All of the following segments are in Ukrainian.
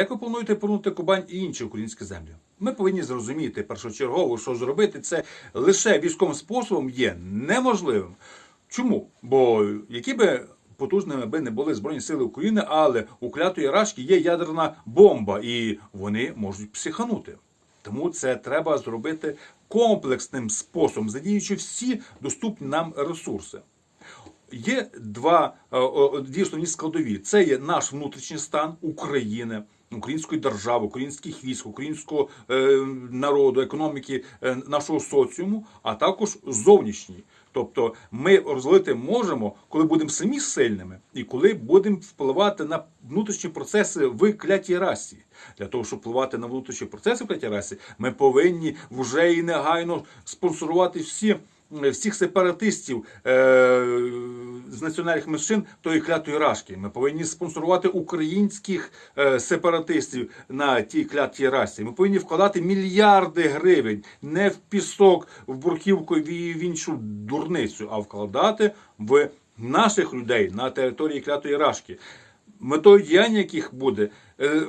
як ви плануєте повернути Кубань і інші українські землі? Ми повинні зрозуміти першочергово, що зробити це лише військовим способом є неможливим. Чому? Бо які би потужними би не були Збройні Сили України, але у клятої рашки є ядерна бомба, і вони можуть психанути. Тому це треба зробити комплексним способом, задіючи всі доступні нам ресурси. Є два е, дві основні складові: це є наш внутрішній стан України, української держави, українських військ, українського е, народу, економіки е, нашого соціуму, а також зовнішній. Тобто ми розвалити можемо, коли будемо самі сильними, і коли будемо впливати на внутрішні процеси в клятій расі. Для того, щоб впливати на внутрішні процеси в клятій расі, ми повинні вже і негайно спонсорувати всі всіх сепаратистів е, з національних меншин тої клятої рашки. Ми повинні спонсорувати українських е, сепаратистів на тій клятій расі. Ми повинні вкладати мільярди гривень не в пісок, в бурківку і в іншу дурницю, а вкладати в наших людей на території клятої рашки. Метою діяння яких буде е,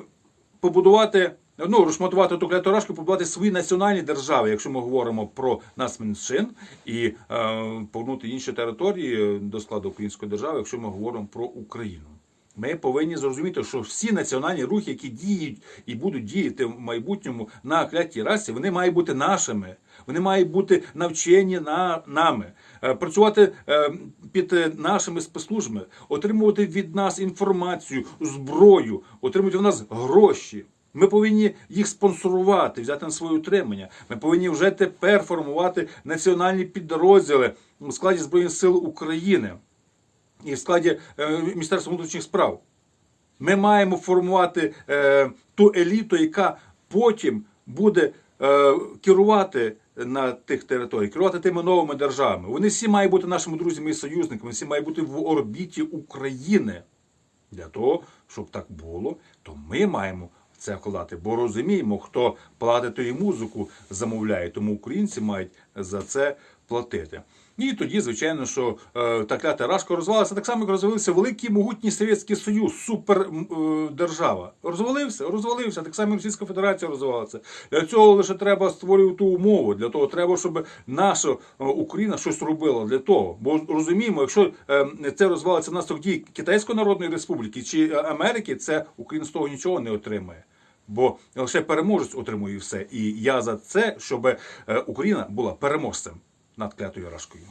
побудувати ну, розшматувати ту клятурашку, побудувати свої національні держави, якщо ми говоримо про нас меншин, і е, повернути інші території до складу української держави, якщо ми говоримо про Україну. Ми повинні зрозуміти, що всі національні рухи, які діють і будуть діяти в майбутньому на клятій расі, вони мають бути нашими. Вони мають бути навчені на нами, Е, працювати е, під нашими спецслужбами, отримувати від нас інформацію, зброю, отримувати від нас гроші. Ми повинні їх спонсорувати, взяти на своє утримання. Ми повинні вже тепер формувати національні підрозділи у складі Збройних сил України і в складі е, Міністерства внутрішніх справ. Ми маємо формувати е, ту еліту, яка потім буде е, керувати на тих територіях, керувати тими новими державами. Вони всі мають бути нашими друзями і союзниками, всі мають бути в орбіті України. Для того, щоб так було, то ми маємо це вкладати, бо розуміємо, хто платить і музику замовляє, тому українці мають за це платити. І тоді, звичайно, що е, та клята рашка розвалилася так само, як розвалився великий могутній Совєтський Союз, супердержава. Розвалився, розвалився, так само Російська Федерація розвалилася. Для цього лише треба створювати умову. Для того треба, щоб наша е, Україна щось робила для того. Бо розуміємо, якщо е, це розвалиться внаслідок дій Китайської Народної Республіки чи Америки, це Україна з того нічого не отримає. Бо лише переможець отримує все. І я за це, щоб е, Україна була переможцем над клятою рашкою.